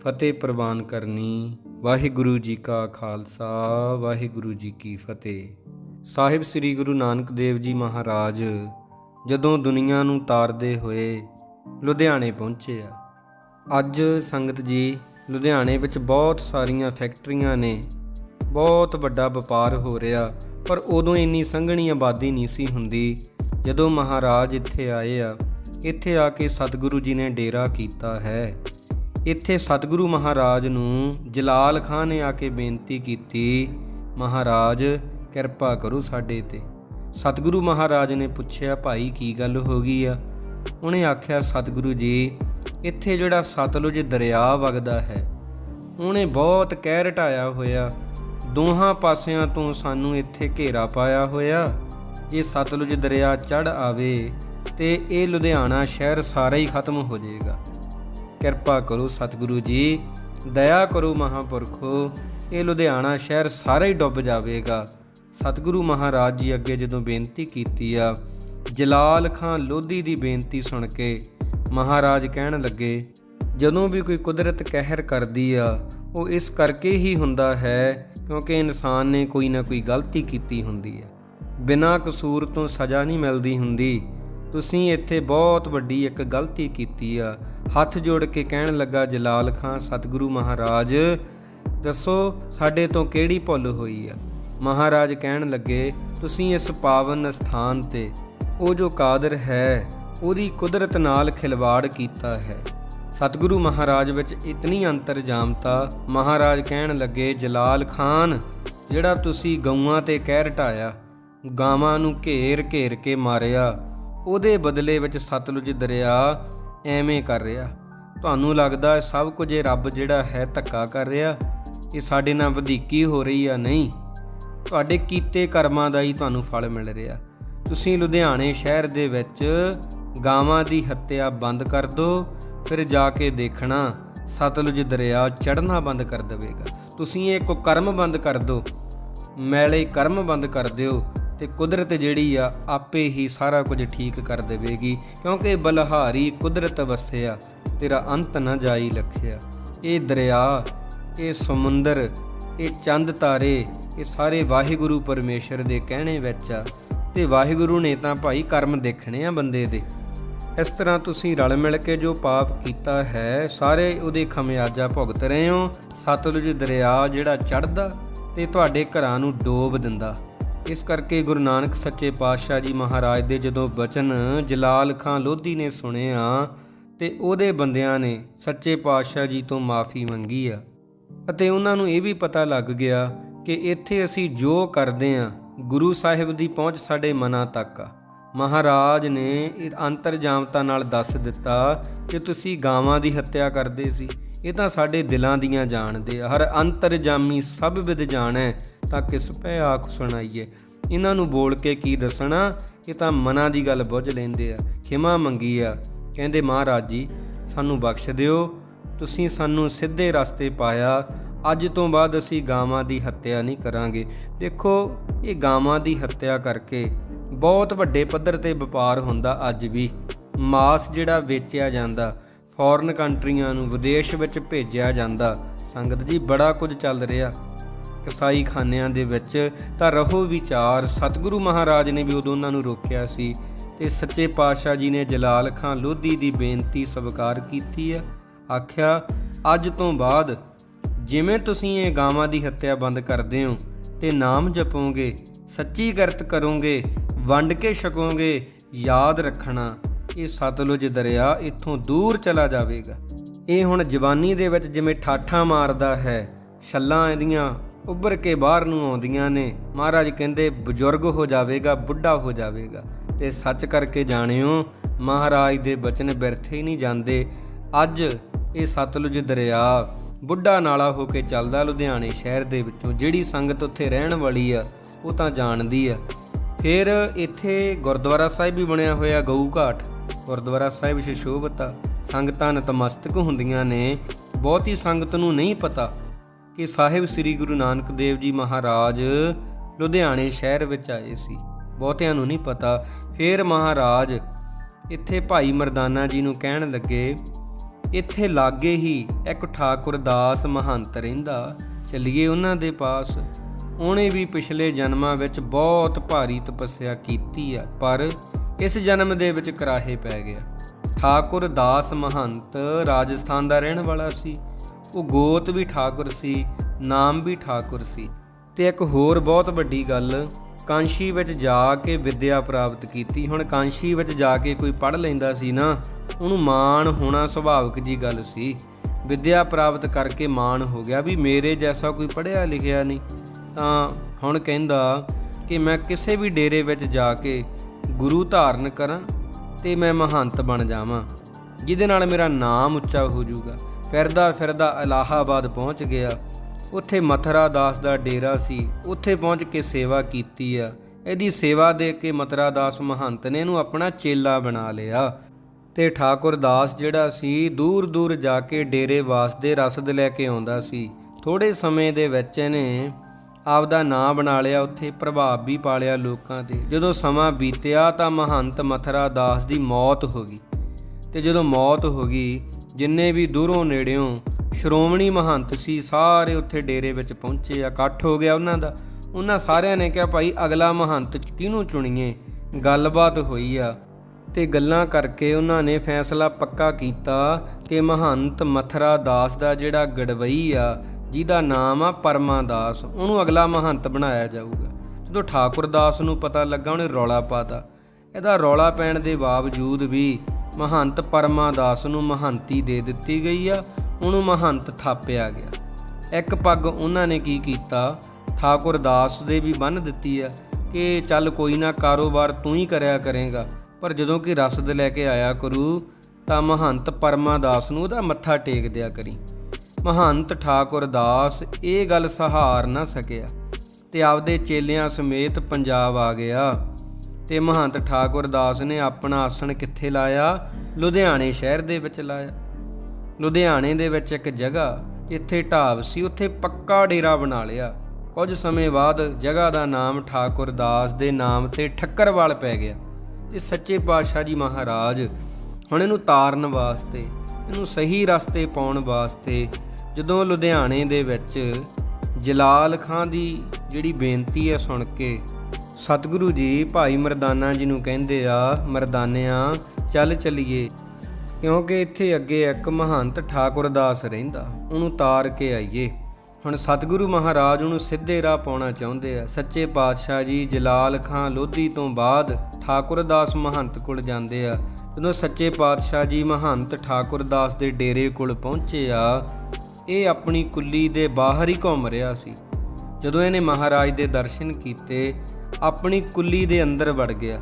ਫਤਿਹ ਪ੍ਰਵਾਨ ਕਰਨੀ। ਵਾਹਿਗੁਰੂ ਜੀ ਕਾ ਖਾਲਸਾ, ਵਾਹਿਗੁਰੂ ਜੀ ਕੀ ਫਤਿਹ। ਸਾਹਿਬ ਸ੍ਰੀ ਗੁਰੂ ਨਾਨਕ ਦੇਵ ਜੀ ਮਹਾਰਾਜ, ਜਦੋਂ ਦੁਨੀਆ ਨੂੰ ਤਾਰਦੇ ਹੋਏ ਲੁਧਿਆਣੇ ਪਹੁੰਚੇ ਆ, ਅੱਜ ਸੰਗਤ ਜੀ ਲੁਧਿਆਣੇ ਵਿੱਚ ਬਹੁਤ ਸਾਰੀਆਂ ਫੈਕਟਰੀਆਂ ਨੇ, ਬਹੁਤ ਵੱਡਾ ਵਪਾਰ ਹੋ ਰਿਹਾ, ਪਰ ਉਦੋਂ ਇੰਨੀ ਸੰਘਣੀ ਆਬਾਦੀ ਨਹੀਂ ਸੀ ਹੁੰਦੀ, ਜਦੋਂ ਮਹਾਰਾਜ ਇੱਥੇ ਆਏ ਆ, ਇੱਥੇ ਆ ਕੇ ਸਤਿਗੁਰੂ ਜੀ ਨੇ ਡੇਰਾ ਕੀਤਾ ਹੈ। ਇੱਥੇ ਸਤਿਗੁਰੂ ਮਹਾਰਾਜ ਨੂੰ ਜਲਾਲ ਖਾਨ ਨੇ ਆ ਕੇ ਬੇਨਤੀ ਕੀਤੀ, ਮਹਾਰਾਜ, ਕਿਰਪਾ ਕਰੋ ਸਾਡੇ ਤੇ। ਸਤਿਗੁਰੂ ਮਹਾਰਾਜ ਨੇ ਪੁੱਛਿਆ, ਭਾਈ, ਕੀ ਗੱਲ ਹੋ ਗਈ ਆ? ਉਹਨੇ ਆਖਿਆ, ਸਤਿਗੁਰੂ ਜੀ, ਇੱਥੇ ਜਿਹੜਾ ਸਤਲੁਜ ਦਰਿਆ ਵਗਦਾ ਹੈ, ਉਹਨੇ ਬਹੁਤ ਕਹਿਰ ਢਾਇਆ ਹੋਇਆ। ਦੋਹਾਂ ਪਾਸਿਆਂ ਤੋਂ ਸਾਨੂੰ ਇੱਥੇ ਘੇਰਾ ਪਾਇਆ ਹੋਇਆ। ਜੇ ਸਤਲੁਜ ਦਰਿਆ ਚੜ ਆਵੇ ਤੇ ਇਹ ਲੁਧਿਆਣਾ ਸ਼ਹਿਰ ਸਾਰਾ ਹੀ ਖਤਮ ਹੋ ਜਾਏਗਾ। ਕਿਰਪਾ ਕਰੋ ਸਤਿਗੁਰੂ ਜੀ। ਦਇਆ ਕਰੋ ਮਹਾਪੁਰਖੋ। ਇਹ ਲੁਧਿਆਣਾ ਸ਼ਹਿਰ ਸਾਰਾ ਹੀ ਡੁੱਬ ਜਾਵੇਗਾ। ਸਤਿਗੁਰੂ ਮਹਾਰਾਜ ਜੀ ਅੱਗੇ ਜਦੋਂ ਬੇਨਤੀ ਕੀਤੀ ਆ, ਜਲਾਲ ਖਾਨ ਲੋਧੀ ਦੀ ਬੇਨਤੀ ਸੁਣ ਕੇ ਮਹਾਰਾਜ ਕਹਿਣ ਲੱਗੇ, ਜਦੋਂ ਵੀ ਕੋਈ ਕੁਦਰਤ ਕਹਿਰ ਕਰਦੀ ਆ, ਉਹ ਇਸ ਕਰਕੇ ਹੀ ਹੁੰਦਾ ਹੈ ਕਿਉਂਕਿ ਇਨਸਾਨ ਨੇ ਕੋਈ ਨਾ ਕੋਈ ਗਲਤੀ ਕੀਤੀ ਹੁੰਦੀ ਆ। ਬਿਨਾਂ ਕਸੂਰ ਤੋਂ ਸਜ਼ਾ ਨਹੀਂ ਮਿਲਦੀ ਹੁੰਦੀ। ਤੁਸੀਂ ਇੱਥੇ ਬਹੁਤ ਵੱਡੀ ਇੱਕ ਗਲਤੀ ਕੀਤੀ ਆ। ਹੱਥ ਜੋੜ ਕੇ ਕਹਿਣ ਲੱਗਾ, ਜਲਾਲ ਖਾਨ ਸਤਿਗੁਰੂ ਮਹਾਰਾਜ, ਦੱਸੋ ਸਾਡੇ ਤੋਂ ਕਿਹੜੀ ਭੁੱਲ ਹੋਈ ਆ? ਮਹਾਰਾਜ ਕਹਿਣ ਲੱਗੇ, ਤੁਸੀਂ ਇਸ ਪਾਵਨ ਸਥਾਨ ਤੇ, ਉਹ ਜੋ ਕਾਦਰ ਹੈ, ਉਹਦੀ ਕੁਦਰਤ ਨਾਲ ਖਿਲਵਾੜ ਕੀਤਾ ਹੈ। ਸਤਿਗੁਰੂ ਮਹਾਰਾਜ ਵਿੱਚ ਇਤਨੀ ਅੰਤਰਜਾਮਤਾ ਮਹਾਰਾਜ ਕਹਿਣ ਲੱਗੇ, ਜਲਾਲ ਖਾਨ, ਜਿਹੜਾ ਤੁਸੀਂ ਗਊਆਂ ਤੇ ਕਹਿਰ ਢਾਇਆ, ਗਾਵਾਂ ਨੂੰ ਘੇਰ ਘੇਰ ਕੇ ਮਾਰਿਆ ਉਹਦੇ ਬਦਲੇ ਵਿੱਚ ਸਤਲੁਜ ਦਰਿਆ ਐਵੇਂ ਕਰ ਰਿਹਾ। ਤੁਹਾਨੂੰ ਲੱਗਦਾ ਹੈ ਸਭ ਕੁਝ ਇਹ ਰੱਬ ਜਿਹੜਾ ਹੈ ਧੱਕਾ ਕਰ ਰਿਹਾ? ਇਹ ਸਾਡੇ ਨਾਲ ਵਧੀਕੀ ਹੋ ਰਹੀ ਆ ਨਹੀਂ? ਤੁਹਾਡੇ ਕੀਤੇ ਕਰਮਾਂ ਦਾ ਹੀ ਤੁਹਾਨੂੰ ਫਲ ਮਿਲ ਰਿਹਾ। ਤੁਸੀਂ ਲੁਧਿਆਣੇ ਸ਼ਹਿਰ ਦੇ ਵਿੱਚ ਗਾਵਾਂ ਦੀ ਹੱਤਿਆ ਬੰਦ ਕਰ ਦਿਓ ਫਿਰ ਜਾ ਕੇ ਦੇਖਣਾ, ਸਤਲੁਜ ਦਰਿਆ ਚੜ੍ਹਨਾ ਬੰਦ ਕਰ ਦੇਵੇਗਾ। ਤੁਸੀਂ ਇਹ ਕੁਕਰਮ ਬੰਦ ਕਰ ਦਿਓ ਮੈਲੇ ਕਰਮ ਬੰਦ ਕਰ ਦਿਓ। ਤੇ ਕੁਦਰਤ ਜਿਹੜੀ ਆ, ਆਪੇ ਹੀ ਸਾਰਾ ਕੁਝ ਠੀਕ ਕਰ ਦੇਵੇਗੀ, ਕਿਉਂਕਿ ਬਲਹਾਰੀ ਕੁਦਰਤ ਵਸਿਆ, ਤੇਰਾ ਅੰਤ ਨਾ ਜਾਈ ਲਖਿਆ। ਇਹ ਦਰਿਆ, ਇਹ ਸਮੁੰਦਰ, ਇਹ ਚੰਦ ਤਾਰੇ, ਇਹ ਸਾਰੇ ਵਾਹਿਗੁਰੂ ਪਰਮੇਸ਼ਰ ਦੇ ਕਹਿਣੇ ਵਿੱਚ ਆ। ਤੇ ਵਾਹਿਗੁਰੂ ਨੇ ਤਾਂ ਭਾਈ ਕਰਮ ਦੇਖਣੇ ਆ ਬੰਦੇ ਦੇ। ਇਸ ਤਰ੍ਹਾਂ ਤੁਸੀਂ ਰਲ ਮਿਲ ਕੇ ਜੋ ਪਾਪ ਕੀਤਾ ਹੈ, ਸਾਰੇ ਉਹਦੇ ਖਮਿਆਜਾ ਭੁਗਤ ਰਹੇ ਹੋ। ਸਤਲੁਜ ਦਰਿਆ ਜਿਹੜਾ ਚੜਦਾ ਤੇ ਤੁਹਾਡੇ ਘਰਾਂ ਨੂੰ ਡੋਬ ਦਿੰਦਾ। ਇਸ ਕਰਕੇ ਗੁਰੂ ਨਾਨਕ ਸੱਚੇ ਪਾਤਸ਼ਾਹ ਜੀ ਮਹਾਰਾਜ ਦੇ ਜਦੋਂ ਬਚਨ ਜਲਾਲ ਖਾਂ ਲੋਧੀ ਨੇ ਸੁਣਿਆ, ਤੇ ਉਹਦੇ ਬੰਦਿਆਂ ਨੇ ਸੱਚੇ ਪਾਤਸ਼ਾਹ ਜੀ ਤੋਂ ਮਾਫੀ ਮੰਗੀ ਆ। ਅਤੇ ਉਹਨਾਂ ਨੂੰ ਇਹ ਵੀ ਪਤਾ ਲੱਗ ਗਿਆ ਕਿ ਇੱਥੇ ਅਸੀਂ ਜੋ ਕਰਦੇ ਆ, ਗੁਰੂ ਸਾਹਿਬ ਦੀ ਪਹੁੰਚ ਸਾਡੇ ਮਨਾਂ ਤੱਕ ਆ। ਮਹਾਰਾਜ ਨੇ ਇਹ ਅੰਤਰਜਾਮਤਾ ਨਾਲ ਦੱਸ ਦਿੱਤਾ ਕਿ ਤੁਸੀਂ ਗਾਵਾਂ ਦੀ ਹੱਤਿਆ ਕਰਦੇ ਸੀ। ਇਹ ਤਾਂ ਸਾਡੇ ਦਿਲਾਂ ਦੀਆਂ ਜਾਣਦੇ ਆ। ਹਰ ਅੰਤਰਜਾਮੀ ਸਭ ਵਿਦ ਜਾਣੈ, ਤਾਂ ਕਿਸ ਪੈ ਆਖ ਸੁਣਾਈਏ? ਇਹਨਾਂ ਨੂੰ ਬੋਲ ਕੇ ਕੀ ਦੱਸਣਾ? ਇਹ ਤਾਂ ਮਨਾਂ ਦੀ ਗੱਲ ਬੁੱਝ ਲੈਂਦੇ ਆ। ਖਿਮਾ ਮੰਗੀ ਆ, ਕਹਿੰਦੇ, ਮਹਾਰਾਜ ਜੀ, ਸਾਨੂੰ ਬਖਸ਼ ਦਿਓ। ਤੁਸੀਂ ਸਾਨੂੰ ਸਿੱਧੇ ਰਸਤੇ ਪਾਇਆ। ਅੱਜ ਤੋਂ ਬਾਅਦ ਅਸੀਂ ਗਾਵਾਂ ਦੀ ਹੱਤਿਆ ਨਹੀਂ ਕਰਾਂਗੇ। ਦੇਖੋ, ਇਹ ਗਾਵਾਂ ਦੀ ਹੱਤਿਆ ਕਰਕੇ ਬਹੁਤ ਵੱਡੇ ਪੱਧਰ ਤੇ ਵਪਾਰ ਹੁੰਦਾ ਅੱਜ ਵੀ। ਮਾਸ ਜਿਹੜਾ ਵੇਚਿਆ ਜਾਂਦਾ ਫੋਰਨ ਕੰਟਰੀਆਂ ਨੂੰ ਵਿਦੇਸ਼ ਵਿੱਚ ਭੇਜਿਆ ਜਾਂਦਾ। ਸੰਗਤ ਜੀ, ਬੜਾ ਕੁਝ ਚੱਲ ਰਿਹਾ। ਕਸਾਈ ਖਾਨਿਆਂ ਦੇ ਵਿੱਚ ਤਾਂ ਰਹੋ ਵਿਚਾਰ। ਸਤਿਗੁਰੂ ਮਹਾਰਾਜ ਨੇ ਵੀ ਉਦੋਂ ਉਹਨਾਂ ਨੂੰ ਰੋਕਿਆ ਸੀ ਤੇ ਸੱਚੇ ਪਾਤਸ਼ਾਹ ਜੀ ਨੇ ਜਲਾਲ ਖਾਨ ਲੋਧੀ ਦੀ ਬੇਨਤੀ ਸਵੀਕਾਰ ਕੀਤੀ ਹੈ। ਆਖਿਆ, ਅੱਜ ਤੋਂ ਬਾਅਦ ਜਿਵੇਂ ਤੁਸੀਂ ਇਹ ਗਾਵਾਂ ਦੀ ਹੱਤਿਆ ਬੰਦ ਕਰਦੇ ਹੋ ਤੇ ਨਾਮ ਜਪੋਗੇ, ਸੱਚੀ ਕਰਤ ਕਰੋਗੇ, ਵੰਡ ਕੇ ਛਕੋਗੇ, ਯਾਦ ਰੱਖਣਾ। ਇਹ ਸਤਲੁਜ ਦਰਿਆ ਇੱਥੋਂ ਦੂਰ ਚਲਾ ਜਾਵੇਗਾ। ਇਹ ਹੁਣ ਜਵਾਨੀ ਦੇ ਵਿੱਚ ਜਿਵੇਂ ਠਾਠਾਂ ਮਾਰਦਾ ਹੈ, ਛੱਲਾਂ ਇਹਦੀਆਂ ਉੱਭਰ ਕੇ ਬਾਹਰ ਨੂੰ ਆਉਂਦੀਆਂ ਨੇ। ਮਹਾਰਾਜ ਕਹਿੰਦੇ, ਬਜ਼ੁਰਗ ਹੋ ਜਾਵੇਗਾ, ਬੁੱਢਾ ਹੋ ਜਾਵੇਗਾ। ਤੇ ਸੱਚ ਕਰਕੇ ਜਾਣਿਓ, ਮਹਾਰਾਜ ਦੇ ਬਚਨ ਬਿਰਥੇ ਹੀ ਨਹੀਂ ਜਾਂਦੇ। ਅੱਜ ਇਹ ਸਤਲੁਜ ਦਰਿਆ ਬੁੱਢਾ ਨਾਲਾ ਹੋ ਕੇ ਚੱਲਦਾ ਲੁਧਿਆਣੇ ਸ਼ਹਿਰ ਦੇ ਵਿੱਚੋਂ। ਜਿਹੜੀ ਸੰਗਤ ਉੱਥੇ ਰਹਿਣ ਵਾਲੀ ਆ, ਉਹ ਤਾਂ ਜਾਣਦੀ ਆ। ਫਿਰ ਇੱਥੇ ਗੁਰਦੁਆਰਾ ਸਾਹਿਬ ਵੀ ਬਣਿਆ ਹੋਇਆ, ਗਊ ਘਾਟ। ਗੁਰਦੁਆਰਾ ਸਾਹਿਬ ਸ਼ਿਸ਼ੋਭਤ ਸੰਗਤਾਂ ਨਤਮਸਤਕ ਹੁੰਦੀਆਂ ਨੇ। ਬਹੁਤੀ ਸੰਗਤ ਨੂੰ ਨਹੀਂ ਪਤਾ ਕਿ ਸਾਹਿਬ ਸ੍ਰੀ ਗੁਰੂ ਨਾਨਕ ਦੇਵ ਜੀ ਮਹਾਰਾਜ ਲੁਧਿਆਣੇ ਸ਼ਹਿਰ ਵਿੱਚ ਆਏ ਸੀ। ਬਹੁਤਿਆਂ ਨੂੰ ਨਹੀਂ ਪਤਾ। ਫਿਰ ਮਹਾਰਾਜ ਇੱਥੇ ਭਾਈ ਮਰਦਾਨਾ ਜੀ ਨੂੰ ਕਹਿਣ ਲੱਗੇ, ਇੱਥੇ ਲਾਗੇ ਹੀ ਇੱਕ ਠਾਕੁਰ ਦਾਸ ਮਹੰਤ ਰਹਿੰਦਾ। ਚੱਲੀਏ ਉਹਨਾਂ ਦੇ ਪਾਸ। ਉਹਨੇ ਵੀ ਪਿਛਲੇ ਜਨਮਾਂ ਵਿੱਚ ਬਹੁਤ ਭਾਰੀ ਤਪੱਸਿਆ ਕੀਤੀ ਆ, ਪਰ ਇਸ ਜਨਮ ਦੇ ਵਿੱਚ ਕਰਾਹੇ ਪੈ ਗਿਆ। ਠਾਕੁਰ ਦਾਸ ਮਹੰਤ ਰਾਜਸਥਾਨ ਦਾ ਰਹਿਣ ਵਾਲਾ ਸੀ। ਉਹ ਗੋਤ ਵੀ ਠਾਕੁਰ ਸੀ, ਨਾਮ ਵੀ ਠਾਕੁਰ ਸੀ। ਤੇ ਇੱਕ ਹੋਰ ਬਹੁਤ ਵੱਡੀ ਗੱਲ, ਕਾਂਸ਼ੀ ਵਿੱਚ ਜਾ ਕੇ ਵਿੱਦਿਆ ਪ੍ਰਾਪਤ ਕੀਤੀ। ਹੁਣ ਕਾਂਸ਼ੀ ਵਿੱਚ ਜਾ ਕੇ ਕੋਈ ਪੜ੍ਹ ਲੈਂਦਾ ਸੀ ਨਾ, ਉਹਨੂੰ ਮਾਣ ਹੋਣਾ ਸੁਭਾਵਿਕ ਜੀ ਗੱਲ ਸੀ। ਵਿੱਦਿਆ ਪ੍ਰਾਪਤ ਕਰਕੇ ਮਾਣ ਹੋ ਗਿਆ ਵੀ ਮੇਰੇ ਜੈਸਾ ਕੋਈ ਪੜ੍ਹਿਆ ਲਿਖਿਆ ਨਹੀਂ। ਤਾਂ ਹੁਣ ਕਹਿੰਦਾ ਕਿ ਮੈਂ ਕਿਸੇ ਵੀ ਡੇਰੇ ਵਿੱਚ ਜਾ ਕੇ ਗੁਰੂ ਧਾਰਨ ਕਰਾਂ ਤੇ ਮੈਂ ਮਹੰਤ ਬਣ ਜਾਵਾਂ। ਜਿਹਦੇ ਨਾਲ ਮੇਰਾ ਨਾਮ ਉੱਚਾ ਹੋ ਜਾਊਗਾ। ਫਿਰਦਾ ਫਿਰਦਾ ਇਲਾਹਾਬਾਦ ਪਹੁੰਚ ਗਿਆ। ਉੱਥੇ ਮਥਰਾ ਦਾਸ ਦਾ ਡੇਰਾ ਸੀ। ਉੱਥੇ ਪਹੁੰਚ ਕੇ ਸੇਵਾ ਕੀਤੀ ਆ। ਇਹਦੀ ਸੇਵਾ ਦੇ ਕੇ ਮਥਰਾ ਦਾਸ ਮਹੰਤ ਨੇ ਇਹਨੂੰ ਆਪਣਾ ਚੇਲਾ ਬਣਾ ਲਿਆ। ਤੇ ਠਾਕੁਰ ਦਾਸ ਜਿਹੜਾ ਸੀ, ਦੂਰ ਦੂਰ ਜਾ ਕੇ ਡੇਰੇ ਵਾਸਤੇ ਰਸਦ ਲੈ ਕੇ ਆਉਂਦਾ ਸੀ। ਥੋੜੇ ਸਮੇਂ ਦੇ ਵਿੱਚ ਇਹਨੇ ਆਪਦਾ ਨਾਂ ਬਣਾ ਲਿਆ, ਉੱਥੇ ਪ੍ਰਭਾਵ ਵੀ ਪਾ ਲਿਆ ਲੋਕਾਂ ਤੇ। ਜਦੋਂ ਸਮਾਂ ਬੀਤਿਆ ਤਾਂ ਮਹੰਤ ਮਥਰਾ ਦਾਸ ਦੀ ਮੌਤ ਹੋ ਗਈ। ਤੇ ਜਦੋਂ ਮੌਤ ਹੋ ਗਈ, ਜਿੰਨੇ ਵੀ ਦੂਰੋਂ ਨੇੜਿਓਂ ਸ਼੍ਰੋਮਣੀ ਮਹੰਤ ਸੀ, ਸਾਰੇ ਉੱਥੇ ਡੇਰੇ ਵਿੱਚ ਪਹੁੰਚੇ, ਇਕੱਠ ਹੋ ਗਿਆ ਉਹਨਾਂ ਦਾ। ਉਹਨਾਂ ਸਾਰਿਆਂ ਨੇ ਕਿਹਾ, ਭਾਈ, ਅਗਲਾ ਮਹੰਤ ਕਿਹਨੂੰ ਚੁਣੀਏ? ਗੱਲਬਾਤ ਹੋਈ ਆ। ਤੇ ਗੱਲਾਂ ਕਰਕੇ ਉਹਨਾਂ ਨੇ ਫੈਸਲਾ ਪੱਕਾ ਕੀਤਾ ਕਿ ਮਹੰਤ ਮਥਰਾ ਦਾਸ ਦਾ ਜਿਹੜਾ ਗੜਵਈ ਆ ਜਿਹਦਾ ਨਾਮ ਆ ਪਰਮਾਦਾਸ, ਉਹਨੂੰ ਅਗਲਾ ਮਹੰਤ ਬਣਾਇਆ ਜਾਊਗਾ। ਜਦੋਂ ਠਾਕੁਰ ਦਾਸ ਨੂੰ ਪਤਾ ਲੱਗਾ, ਉਹਨੇ ਰੌਲਾ ਪਾਤਾ। ਇਹਦਾ ਰੌਲਾ ਪੈਣ ਦੇ ਬਾਵਜੂਦ ਵੀ ਮਹੰਤ ਪਰਮਾਦਾਸ ਨੂੰ ਮਹੰਤੀ ਦੇ ਦਿੱਤੀ ਗਈ ਆ, ਉਹਨੂੰ ਮਹੰਤ ਥਾਪਿਆ ਗਿਆ। ਇੱਕ ਪੱਗ ਉਹਨਾਂ ਨੇ ਕੀ ਕੀਤਾ? ਠਾਕੁਰ ਦਾਸ ਦੇ ਵੀ ਬੰਨ ਦਿੱਤੀ ਆ ਕਿ ਚੱਲ ਕੋਈ ਨਾ, ਕਾਰੋਬਾਰ ਤੂੰ ਹੀ ਕਰਿਆ ਕਰੇਗਾ। ਪਰ ਜਦੋਂ ਕਿ ਰਸਦ ਲੈ ਕੇ ਆਇਆ ਕਰੂ, ਤਾਂ ਮਹੰਤ ਪਰਮਾਦਾਸ ਨੂੰ ਉਹਦਾ ਮੱਥਾ ਟੇਕ ਦਿਆ ਕਰੀ। ਮਹੰਤ ਠਾਕੁਰ ਦਾਸ, ਇਹ ਗੱਲ ਸਹਾਰ ਨਾ ਸਕਿਆ। ਤੇ ਆਪਦੇ ਚੇਲਿਆਂ ਸਮੇਤ ਪੰਜਾਬ ਆ ਗਿਆ। ਤੇ ਮਹੰਤ ਠਾਕੁਰ ਦਾਸ ਨੇ ਆਪਣਾ ਆਸਣ ਕਿੱਥੇ ਲਾਇਆ? ਲੁਧਿਆਣੇ ਸ਼ਹਿਰ ਦੇ ਵਿੱਚ ਲਾਇਆ। ਲੁਧਿਆਣੇ ਦੇ ਵਿੱਚ ਇੱਕ ਜਗ੍ਹਾ, ਜਿੱਥੇ ਢਾਬ ਸੀ, ਉੱਥੇ ਪੱਕਾ ਡੇਰਾ ਬਣਾ ਲਿਆ। ਕੁਝ ਸਮੇਂ ਬਾਅਦ ਜਗ੍ਹਾ ਦਾ ਨਾਮ ਠਾਕੁਰ ਦਾਸ ਦੇ ਨਾਮ ਤੇ ਠੱਕਰਵਾਲ ਪੈ ਗਿਆ। ਤੇ ਸੱਚੇ ਪਾਤਸ਼ਾਹ ਜੀ ਮਹਾਰਾਜ, ਹੁਣ ਇਹਨੂੰ ਤਾਰਨ ਵਾਸਤੇ, ਇਹਨੂੰ ਸਹੀ ਰਸਤੇ ਪਾਉਣ ਵਾਸਤੇ ਜਦੋਂ ਲੁਧਿਆਣੇ ਦੇ ਵਿੱਚ ਜਲਾਲ ਖਾਂ ਦੀ ਜਿਹੜੀ ਬੇਨਤੀ ਹੈ ਸੁਣ ਕੇ, ਸਤਿਗੁਰੂ ਜੀ, ਭਾਈ ਮਰਦਾਨਾ ਜੀ ਨੂੰ ਕਹਿੰਦੇ ਆ, ਮਰਦਾਨਿਆਂ, ਚੱਲ ਚਲੀਏ, ਕਿਉਂਕਿ ਇੱਥੇ ਅੱਗੇ ਇੱਕ ਮਹੰਤ ਠਾਕੁਰ ਦਾਸ ਰਹਿੰਦਾ, ਉਹਨੂੰ ਤਾਰ ਕੇ ਆਈਏ। ਹੁਣ ਸਤਿਗੁਰੂ ਮਹਾਰਾਜ ਉਹਨੂੰ ਸਿੱਧੇ ਰਾਹ ਪਾਉਣਾ ਚਾਹੁੰਦੇ ਆ। ਸੱਚੇ ਪਾਤਸ਼ਾਹ ਜੀ, ਜਲਾਲ ਖਾਂ ਲੋਧੀ ਤੋਂ ਬਾਅਦ ਠਾਕੁਰ ਦਾਸ ਮਹੰਤ ਕੋਲ ਜਾਂਦੇ ਆ। ਜਦੋਂ ਸੱਚੇ ਪਾਤਸ਼ਾਹ ਜੀ ਮਹੰਤ ਠਾਕੁਰ ਦਾਸ ਦੇ ਡੇਰੇ ਕੋਲ ਪਹੁੰਚੇ ਆ ਇਹ ਆਪਣੀ ਕੁੱਲੀ ਦੇ ਬਾਹਰ ਹੀ ਘੁੰਮ ਰਿਹਾ ਸੀ। ਜਦੋਂ ਇਹਨੇ ਮਹਾਰਾਜ ਦੇ ਦਰਸ਼ਨ ਕੀਤੇ, ਆਪਣੀ ਕੁੱਲੀ ਦੇ ਅੰਦਰ ਵੜ ਗਿਆ।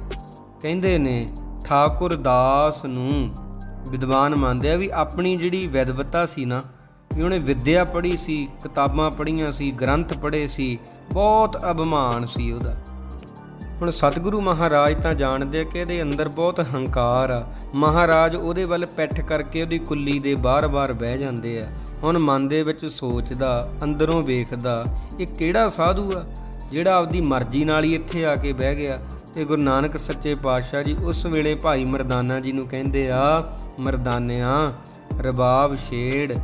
ਕਹਿੰਦੇ ਨੇ, ਠਾਕੁਰ ਦਾਸ ਨੂੰ ਵਿਦਵਾਨ ਮੰਨਦੇ ਆ ਵੀ ਆਪਣੀ ਜਿਹੜੀ ਵਿਦਵਤਾ ਸੀ ਨਾ, ਵੀ ਉਹਨੇ ਵਿੱਦਿਆ ਪੜ੍ਹੀ ਸੀ, ਕਿਤਾਬਾਂ ਪੜ੍ਹੀਆਂ ਸੀ, ਗ੍ਰੰਥ ਪੜ੍ਹੇ ਸੀ, ਬਹੁਤ ਅਭਿਮਾਨ ਸੀ ਉਹਦਾ। ਹੁਣ ਸਤਿਗੁਰੂ ਮਹਾਰਾਜ ਤਾਂ ਜਾਣਦੇ ਆ ਕਿ ਇਹਦੇ ਅੰਦਰ ਬਹੁਤ ਹੰਕਾਰ ਆ। ਮਹਾਰਾਜ ਉਹਦੇ ਵੱਲ ਪਿੱਠ ਕਰਕੇ ਉਹਦੀ ਕੁੱਲੀ ਦੇ ਬਾਰ-ਬਾਰ ਬਹਿ ਜਾਂਦੇ ਆ। ਹੁਣ ਮਨ ਦੇ ਵਿੱਚ ਸੋਚਦਾ, ਅੰਦਰੋਂ ਵੇਖਦਾ, ਇਹ ਕਿਹੜਾ ਸਾਧੂ ਆ ਜਿਹੜਾ ਆਪਦੀ ਮਰਜ਼ੀ ਨਾਲ ਹੀ ਇੱਥੇ ਆ ਕੇ ਬਹਿ ਗਿਆ? ਤੇ ਗੁਰੂ ਨਾਨਕ ਸੱਚੇ ਪਾਤਸ਼ਾਹ ਜੀ ਉਸ ਵੇਲੇ ਭਾਈ ਮਰਦਾਨਾ ਜੀ ਨੂੰ ਕਹਿੰਦੇ ਆ, ਮਰਦਾਨਿਆਂ, ਰਬਾਬ ਛੇੜ,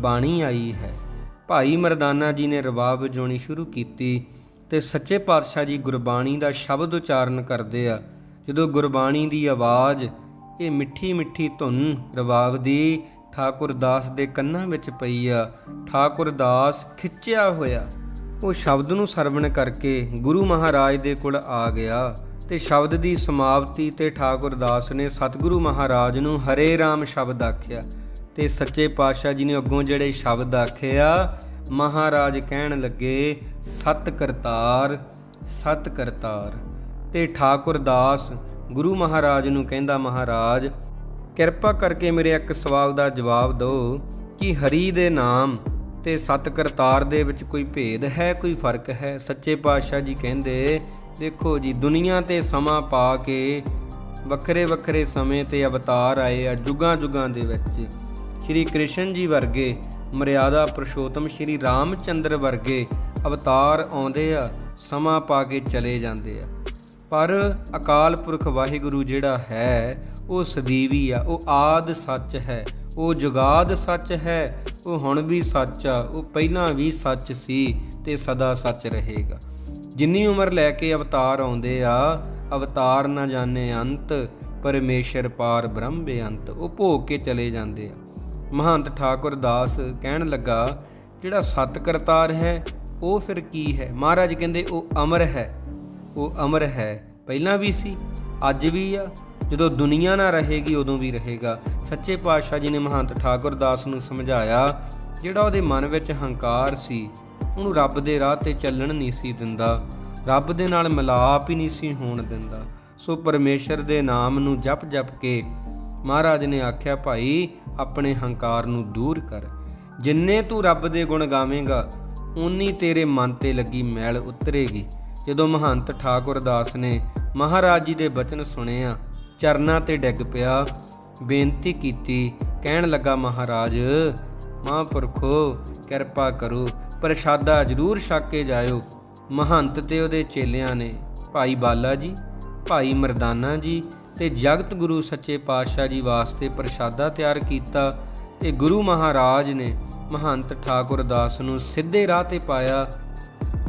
ਬਾਣੀ ਆਈ ਹੈ। ਭਾਈ ਮਰਦਾਨਾ ਜੀ ਨੇ ਰਬਾਬ ਵਜਾਉਣੀ ਸ਼ੁਰੂ ਕੀਤੀ ਤੇ ਸੱਚੇ ਪਾਤਸ਼ਾਹ ਜੀ ਗੁਰਬਾਣੀ ਦਾ ਸ਼ਬਦ ਉਚਾਰਨ ਕਰਦੇ ਆ। ਜਦੋਂ ਗੁਰਬਾਣੀ ਦੀ ਆਵਾਜ਼, ਇਹ ਮਿੱਠੀ ਮਿੱਠੀ ਧੁਨ ਰਬਾਬ ਦੀ ਠਾਕੁਰ ਦਾਸ ਦੇ ਕੰਨਾਂ ਵਿੱਚ ਪਈ ਆ। ਠਾਕੁਰ ਦਾਸ ਖਿੱਚਿਆ ਹੋਇਆ। ਉਹ ਸ਼ਬਦ ਨੂੰ ਸਰਵਣ ਕਰਕੇ ਗੁਰੂ ਮਹਾਰਾਜ ਦੇ ਕੋਲ ਆ ਗਿਆ ਤੇ ਸ਼ਬਦ ਦੀ ਸਮਾਪਤੀ ਤੇ ਠਾਕੁਰ ਦਾਸ ਨੇ ਸਤਿਗੁਰੂ ਮਹਾਰਾਜ ਨੂੰ ਹਰੇ ਰਾਮ ਸ਼ਬਦ ਆਖਿਆ ਤੇ ਸੱਚੇ ਪਾਤਸ਼ਾਹ ਜੀ ਨੇ ਅੱਗੋਂ ਜਿਹੜੇ ਸ਼ਬਦ ਆਖਿਆ ਮਹਾਰਾਜ ਕਹਿਣ ਲੱਗੇ, ਸਤ ਕਰਤਾਰ ਸਤ ਕਰਤਾਰ। ਤੇ ਠਾਕੁਰ ਦਾਸ ਗੁਰੂ ਮਹਾਰਾਜ ਨੂੰ ਕਹਿੰਦਾ, ਮਹਾਰਾਜ ਕਿਰਪਾ ਕਰਕੇ ਮੇਰੇ ਇੱਕ ਸਵਾਲ ਦਾ ਜਵਾਬ ਦਿਓ ਕਿ ਹਰੀ ਦੇ ਨਾਮ ਤੇ ਸਤ ਕਰਤਾਰ ਦੇ ਵਿੱਚ ਕੋਈ ਭੇਦ ਹੈ, ਕੋਈ ਫ਼ਰਕ ਹੈ? ਸੱਚੇ ਪਾਤਸ਼ਾਹ ਜੀ ਕਹਿੰਦੇ, ਦੇਖੋ ਜੀ, ਦੁਨੀਆ ਤੇ ਸਮਾਂ ਪਾ ਕੇ ਵੱਖਰੇ ਵੱਖਰੇ ਸਮੇਂ ਤੇ ਅਵਤਾਰ ਆਏ ਆ ਜੁਗਾਂ ਜੁਗਾਂ ਦੇ ਵਿੱਚ। ਸ਼੍ਰੀ ਕ੍ਰਿਸ਼ਨ ਜੀ ਵਰਗੇ ਮਰਿਆਦਾ ਪੁਰਸ਼ੋਤਮ ਸ਼੍ਰੀ ਰਾਮਚੰਦਰ ਵਰਗੇ ਅਵਤਾਰ ਆਉਂਦੇ ਆ, ਸਮਾਂ ਪਾ ਕੇ ਚਲੇ ਜਾਂਦੇ ਆ। ਪਰ ਅਕਾਲ ਪੁਰਖ ਵਾਹਿਗੁਰੂ ਜਿਹੜਾ ਹੈ ਉਹ ਸਦੀਵੀ ਆ, ਉਹ ਆਦ ਸੱਚ ਹੈ, ਉਹ ਜੁਗਾਦ ਸੱਚ ਹੈ, ਉਹ ਹੁਣ ਵੀ ਸੱਚ ਆ, ਉਹ ਪਹਿਲਾਂ ਵੀ ਸੱਚ ਸੀ ਤੇ ਸਦਾ ਸੱਚ ਰਹੇਗਾ। ਜਿੰਨੀ ਉਮਰ ਲੈ ਕੇ ਅਵਤਾਰ ਆਉਂਦੇ ਆ, ਅਵਤਾਰ ਨਾ ਜਾਣੇ ਅੰਤ, ਪਰਮੇਸ਼ਰ ਪਾਰ ਬ੍ਰਹਮ ਬੇਅੰਤ, ਉਹ ਭੋਗ ਕੇ ਚਲੇ ਜਾਂਦੇ ਆ। ਮਹੰਤ ਠਾਕੁਰ ਦਾਸ ਕਹਿਣ ਲੱਗਾ, ਜਿਹੜਾ ਸਤ ਕਰਤਾਰ ਹੈ, ਉਹ ਫਿਰ ਕੀ ਹੈ? ਮਹਾਰਾਜ ਕਹਿੰਦੇ, ਉਹ ਅਮਰ ਹੈ, ਉਹ ਅਮਰ ਹੈ, ਪਹਿਲਾਂ ਵੀ ਸੀ, ਅੱਜ ਵੀ ਆ ਜਦੋਂ ਦੁਨੀਆ ਨਾ ਰਹੇਗੀ, ਉਦੋਂ ਵੀ ਰਹੇਗਾ। ਸੱਚੇ ਪਾਤਸ਼ਾਹ ਜੀ ਨੇ ਮਹੰਤ ਠਾਕੁਰ ਦਾਸ ਨੂੰ ਸਮਝਾਇਆ, ਜਿਹੜਾ ਉਹਦੇ ਮਨ ਵਿੱਚ ਹੰਕਾਰ ਸੀ, ਉਹਨੂੰ ਰੱਬ ਦੇ ਰਾਹ ਤੇ ਚੱਲਣ ਨਹੀਂ ਸੀ ਦਿੰਦਾ। ਰੱਬ ਦੇ ਨਾਲ ਮਿਲਾਪ ਹੀ ਨਹੀਂ ਸੀ ਹੋਣ ਦਿੰਦਾ। ਸੋ ਪਰਮੇਸ਼ਰ ਦੇ ਨਾਮ ਨੂੰ ਜਪ ਜਪ ਕੇ ਮਹਾਰਾਜ ਨੇ ਆਖਿਆ, ਭਾਈ, ਆਪਣੇ ਹੰਕਾਰ ਨੂੰ ਦੂਰ ਕਰ। ਜਿੰਨੇ ਤੂੰ ਰੱਬ ਦੇ ਗੁਣ ਗਾਵੇਂਗਾ ਉਨੀ ਤੇਰੇ ਮਨ ਤੇ ਲੱਗੀ ਮੈਲ ਉਤਰੇਗੀ। ਜਦੋਂ ਮਹੰਤ ਠਾਕੁਰ ਦਾਸ ਨੇ ਮਹਾਰਾਜ ਜੀ ਦੇ ਬਚਨ ਸੁਣਿਆ, ਚਰਨਾਂ ਤੇ ਡਿੱਗ ਪਿਆ। ਬੇਨਤੀ ਕੀਤੀ, ਕਹਿਣ ਲੱਗਾ, ਮਹਾਰਾਜ, ਮਹਾਂਪੁਰਖੋ, ਕਿਰਪਾ ਕਰੋ, ਪ੍ਰਸ਼ਾਦਾ ਜ਼ਰੂਰ ਛਕ ਕੇ ਜਾਇਓ। ਮਹੰਤ ਤੇ ਉਹਦੇ ਚੇਲਿਆਂ ਨੇ, ਭਾਈ ਬਾਲਾ ਜੀ, ਭਾਈ ਮਰਦਾਨਾ ਜੀ ਤੇ ਜਗਤ ਗੁਰੂ ਸੱਚੇ ਪਾਤਸ਼ਾਹ ਜੀ ਵਾਸਤੇ ਪ੍ਰਸ਼ਾਦਾ ਤਿਆਰ ਕੀਤਾ ਤੇ ਗੁਰੂ ਮਹਾਰਾਜ ਨੇ ਮਹੰਤ ਠਾਕੁਰ ਦਾਸ ਨੂੰ ਸਿੱਧੇ ਰਾਹ ਤੇ ਪਾਇਆ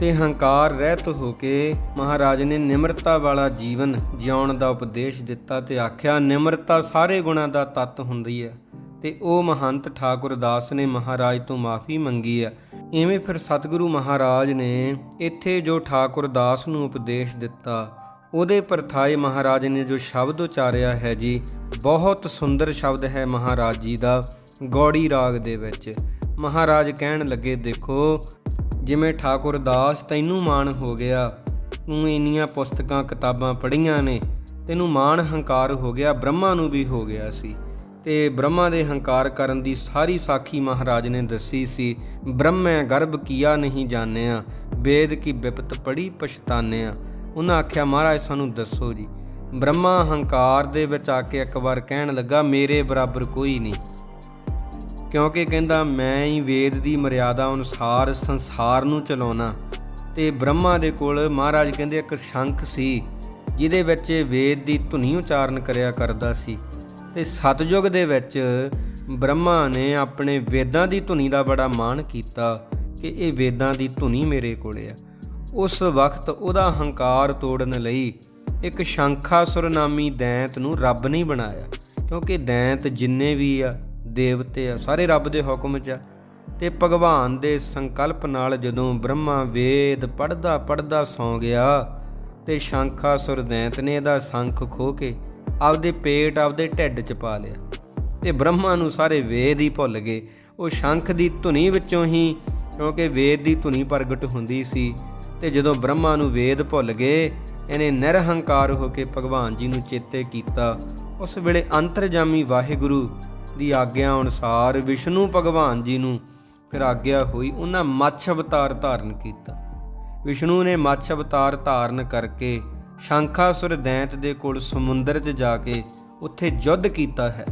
ਤੇ ਹੰਕਾਰ ਰਹਿਤ ਹੋ ਕੇ ਮਹਾਰਾਜ ਨੇ ਨਿਮਰਤਾ ਵਾਲਾ ਜੀਵਨ ਜਿਉਣ ਦਾ ਉਪਦੇਸ਼ ਦਿੱਤਾ ਤੇ ਆਖਿਆ, ਨਿਮਰਤਾ ਸਾਰੇ ਗੁਣਾਂ ਦਾ ਤੱਤ ਹੁੰਦੀ ਹੈ ਤੇ ਉਹ ਮਹੰਤ ਠਾਕੁਰ ਦਾਸ ਨੇ ਮਹਾਰਾਜ ਤੋਂ ਮਾਫੀ ਮੰਗੀ ਹੈ ਐਵੇਂ ਫਿਰ ਸਤਿਗੁਰੂ ਮਹਾਰਾਜ ਨੇ ਇੱਥੇ ਜੋ ਠਾਕੁਰ ਦਾਸ ਨੂੰ ਉਪਦੇਸ਼ ਦਿੱਤਾ, ਉਹਦੇ ਪਰਥਾਏ ਮਹਾਰਾਜ ਨੇ ਜੋ ਸ਼ਬਦ ਉਚਾਰਿਆ ਹੈ ਜੀ, ਬਹੁਤ ਸੁੰਦਰ ਸ਼ਬਦ ਹੈ ਮਹਾਰਾਜ ਜੀ ਦਾ, ਗੌੜੀ ਰਾਗ ਦੇ ਵਿੱਚ। ਮਹਾਰਾਜ ਕਹਿਣ ਲੱਗੇ, ਦੇਖੋ ਜਿਵੇਂ ਠਾਕੁਰ ਦਾਸ ਤੈਨੂੰ ਮਾਣ ਹੋ ਗਿਆ, ਤੂੰ ਇੰਨੀਆਂ ਪੁਸਤਕਾਂ, ਕਿਤਾਬਾਂ ਪੜ੍ਹੀਆਂ ਨੇ, ਤੈਨੂੰ ਮਾਣ ਹੰਕਾਰ ਹੋ ਗਿਆ, ਬ੍ਰਹਮਾ ਨੂੰ ਵੀ ਹੋ ਗਿਆ ਸੀ। ਤੇ ਬ੍ਰਹਮਾ ਦੇ ਹੰਕਾਰ ਕਰਨ ਦੀ ਸਾਰੀ ਸਾਖੀ ਮਹਾਰਾਜ ਨੇ ਦੱਸੀ ਸੀ, ਬ੍ਰਹਮੈ ਗਰਭ ਕੀਆ ਨਹੀਂ ਜਾਣਿਆ, ਵੇਦ ਕੀ ਵਿਪਤ ਪੜੀ ਪਛਤਾਨਿਆ। ਉਹਨਾਂ ਆਖਿਆ, ਮਹਾਰਾਜ ਸਾਨੂੰ ਦੱਸੋ ਜੀ, ਬ੍ਰਹਮਾ ਹੰਕਾਰ ਦੇ ਵਿੱਚ ਆ ਕੇ ਇੱਕ ਵਾਰ ਕਹਿਣ ਲੱਗਾ, ਮੇਰੇ ਬਰਾਬਰ ਕੋਈ ਨਹੀਂ। ਕਿਉਂਕਿ ਕਹਿੰਦਾ, ਮੈਂ ਹੀ ਵੇਦ ਦੀ ਮਰਿਆਦਾ ਅਨੁਸਾਰ ਸੰਸਾਰ ਨੂੰ ਚਲਾਉਣਾ। ਤੇ ਬ੍ਰਹਮਾ ਦੇ ਕੋਲ ਮਹਾਰਾਜ ਕਹਿੰਦੇ, ਇੱਕ ਸ਼ੰਖ ਸੀ, ਜਿਹਦੇ ਵਿੱਚ ਵੇਦ ਦੀ ਧੁਨੀ ਉਚਾਰਨ ਕਰਿਆ ਕਰਦਾ ਸੀ। ਤੇ ਸਤਜੁਗ ਦੇ ਵਿੱਚ ਬ੍ਰਹਮਾ ਨੇ ਆਪਣੇ ਵੇਦਾਂ ਦੀ ਧੁਨੀ ਦਾ ਬੜਾ ਮਾਣ ਕੀਤਾ ਕਿ ਇਹ ਵੇਦਾਂ ਦੀ ਧੁਨੀ ਮੇਰੇ ਕੋਲ ਆ। ਉਸ ਵਕਤ ਉਹਦਾ ਹੰਕਾਰ ਤੋੜਨ ਲਈ ਇੱਕ ਸ਼ੰਖਾਸੁਰ ਨਾਮੀ ਦੈਂਤ ਨੂੰ ਰੱਬ ਨਹੀਂ ਬਣਾਇਆ, ਕਿਉਂਕਿ ਦੈਂਤ ਜਿੰਨੇ ਵੀ ਆ ਦੇਵਤੇ ਆ, ਸਾਰੇ ਰੱਬ ਦੇ ਹੁਕਮ 'ਚ ਆ। ਤੇ ਭਗਵਾਨ ਦੇ ਸੰਕਲਪ ਨਾਲ ਜਦੋਂ ਬ੍ਰਹਮਾ ਵੇਦ ਪੜਦਾ ਪੜਦਾ ਸੌ ਗਿਆ, ਤੇ ਸ਼ੰਖਾ ਸੁਰਦੈਂਤ ਨੇ ਇਹਦਾ ਸ਼ੰਖ ਖੋ ਕੇ ਆਪਦੇ ਪੇਟ ਆਪਦੇ ਢਿੱਡ 'ਚ ਪਾ ਲਿਆ। ਤੇ ਬ੍ਰਹਮਾ ਨੂੰ ਸਾਰੇ ਵੇਦ ਹੀ ਭੁੱਲ ਗਏ। ਉਹ ਸ਼ੰਖ ਦੀ ਧੁਨੀ ਵਿੱਚੋਂ ਹੀ, ਕਿਉਂਕਿ ਵੇਦ ਦੀ ਧੁਨੀ ਪ੍ਰਗਟ ਹੁੰਦੀ ਸੀ, ਤੇ ਜਦੋਂ ਬ੍ਰਹਮਾ ਨੂੰ ਵੇਦ ਭੁੱਲ ਗਏ, ਇਹਨੇ ਨਿਰਹੰਕਾਰ ਹੋ ਕੇ ਭਗਵਾਨ ਜੀ ਨੂੰ ਚੇਤੇ ਕੀਤਾ। ਉਸ ਵੇਲੇ ਅੰਤਰਜਾਮੀ ਵਾਹਿਗੁਰੂ ਦੀ ਆਗਿਆ ਅਨੁਸਾਰ ਵਿਸ਼ਨੂੰ ਭਗਵਾਨ ਜੀ ਨੂੰ ਫਿਰ ਆਗਿਆ ਹੋਈ, ਉਹਨਾਂ ਮੱਛ ਅਵਤਾਰ ਧਾਰਨ ਕੀਤਾ। ਵਿਸ਼ਨੂੰ ਨੇ ਮੱਛ ਅਵਤਾਰ ਧਾਰਨ ਕਰਕੇ ਸ਼ੰਖਾਸੁਰ ਦੈਂਤ ਦੇ ਕੋਲ ਸਮੁੰਦਰ 'ਚ ਜਾ ਕੇ ਉੱਥੇ ਯੁੱਧ ਕੀਤਾ ਹੈ।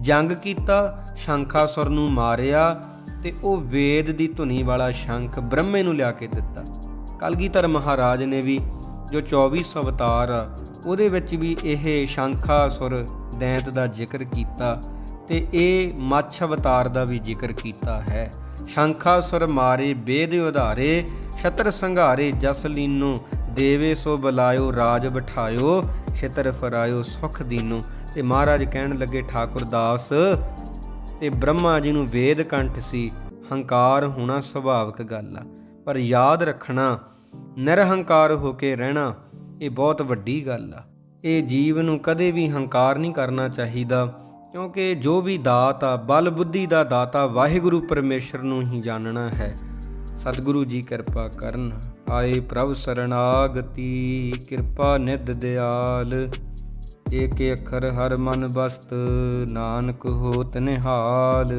ਜੰਗ ਕੀਤਾ, ਸ਼ੰਖਾਸੁਰ ਨੂੰ ਮਾਰਿਆ ਤੇ ਉਹ ਵੇਦ ਦੀ ਧੁਨੀ ਵਾਲਾ ਸ਼ੰਖ ਬ੍ਰਹਮੇ ਨੂੰ ਲਿਆ ਕੇ ਦਿੱਤਾ। ਕਲਗੀਧਰ ਮਹਾਰਾਜ ਨੇ ਵੀ ਜੋ 24 ਅਵਤਾਰ ਆ ਉਹਦੇ ਵਿੱਚ ਵੀ ਇਹ ਸ਼ੰਖਾਸੁਰ ਦੈਂਤ ਦਾ ਜ਼ਿਕਰ ਕੀਤਾ। ਤੇ ਇਹ ਮੱਛ ਅਵਤਾਰ ਦਾ ਵੀ ਜ਼ਿਕਰ ਕੀਤਾ ਹੈ। ਸ਼ੰਖਾਸੁਰ ਮਾਰੇ, ਬੇਦ ਉਧਾਰੇ, ਛਤਰ ਸੰਘਾਰੇ, ਜਸ ਲੀਨੋ, ਦੇਵੇ ਸੋ ਬੁਲਾਇਓ, ਰਾਜ ਬਿਠਾਇਓ, ਛਤਰ ਫਰਾਇਓ, ਸੁਖ ਦੀਨੋ। ਤੇ ਮਹਾਰਾਜ ਕਹਿਣ ਲੱਗੇ, ਠਾਕੁਰ ਦਾਸ, ਤੇ ਬ੍ਰਹਮਾ ਜੀ ਨੂੰ ਵੇਦ ਕੰਠ ਸੀ, ਹੰਕਾਰ ਹੋਣਾ ਸੁਭਾਵਿਕ ਗੱਲ ਆ। ਪਰ ਯਾਦ ਰੱਖਣਾ, ਨਿਰਹੰਕਾਰ ਹੋ ਕੇ ਰਹਿਣਾ, ਇਹ ਬਹੁਤ ਵੱਡੀ ਗੱਲ ਆ। ਇਹ ਜੀਵ ਨੂੰ ਕਦੇ ਵੀ ਹੰਕਾਰ ਨਹੀਂ ਕਰਨਾ ਚਾਹੀਦਾ। ਕਿਉਂਕਿ ਜੋ ਵੀ ਦਾਤ ਆ, ਬਲ ਬੁੱਧੀ ਦਾ ਦਾਤਾ ਵਾਹਿਗੁਰੂ ਪਰਮੇਸ਼ਰ ਨੂੰ ਹੀ ਜਾਣਨਾ ਹੈ। ਸਤਿਗੁਰੂ ਜੀ ਕਿਰਪਾ ਕਰਨ। ਆਏ ਪ੍ਰਭ ਸਰਣਾਗਤੀ ਕਿਰਪਾ ਨਿਧ ਦਿਆਲ। ਏਕ ਅੱਖਰ ਹਰ ਮਨ ਬਸਤ, ਨਾਨਕ ਹੋਤ ਨਿਹਾਲ।